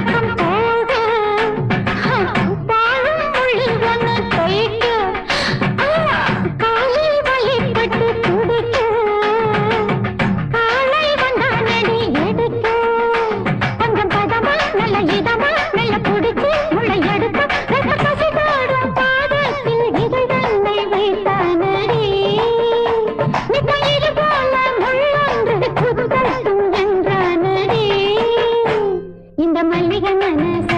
நடக்கும் மல்லிகை மனச